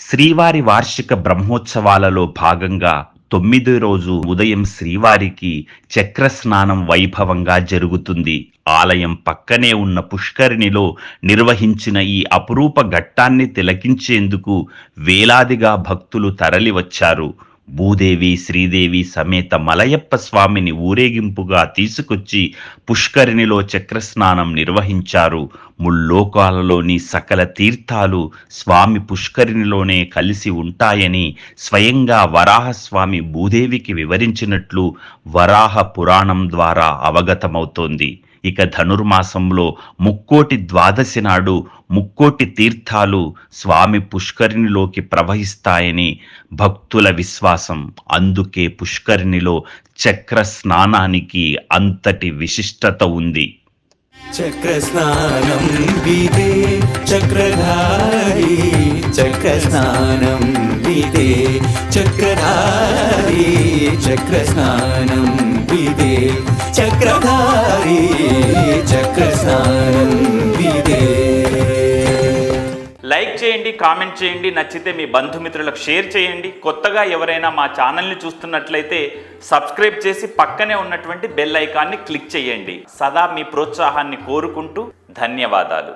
శ్రీవారి వార్షిక బ్రహ్మోత్సవాలలో భాగంగా తొమ్మిది రోజు ఉదయం శ్రీవారికి చక్రస్నానం వైభవంగా జరుగుతుంది. ఆలయం పక్కనే ఉన్న పుష్కరిణిలో నిర్వహించిన ఈ అపురూప ఘట్టాన్ని తిలకించేందుకు వేలాదిగా భక్తులు తరలివచ్చారు. భూదేవి శ్రీదేవి సమేత మలయప్ప స్వామిని ఊరేగింపుగా తీసుకొచ్చి పుష్కరిణిలో చక్రస్నానం నిర్వహించారు. ముల్లోకాలలోని సకల తీర్థాలు స్వామి పుష్కరిణిలోనే కలిసి ఉంటాయని స్వయంగా వరాహస్వామి భూదేవికి వివరించినట్లు వరాహ పురాణం ద్వారా అవగతమవుతోంది. ఇక ధనుర్మాసంలో ముక్కోటి ద్వాదశి నాడు ముక్కోటి తీర్థాలు స్వామి పుష్కరిణిలోకి ప్రవహిస్తాయని భక్తుల విశ్వాసం. అందుకే పుష్కరిణిలో చక్ర స్నానానికి అంతటి విశిష్టత ఉంది. చక్రస్నానం విదే చక్రధారి చక్రస్నానం విదే చక్రధారి చక్రస్నానం విదే చక్రధారి చక్రస్నానం లైక్ చేయండి కామెంట్ చేయండి నచ్చితే మీ బంధుమిత్రులకు షేర్ చేయండి. కొత్తగా ఎవరైనా మా ఛానల్ని చూస్తున్నట్లయితే సబ్స్క్రైబ్ చేసి పక్కనే ఉన్నటువంటి బెల్ ఐకాన్ని క్లిక్ చేయండి. సదా మీ ప్రోత్సాహాన్ని కోరుకుంటూ ధన్యవాదాలు.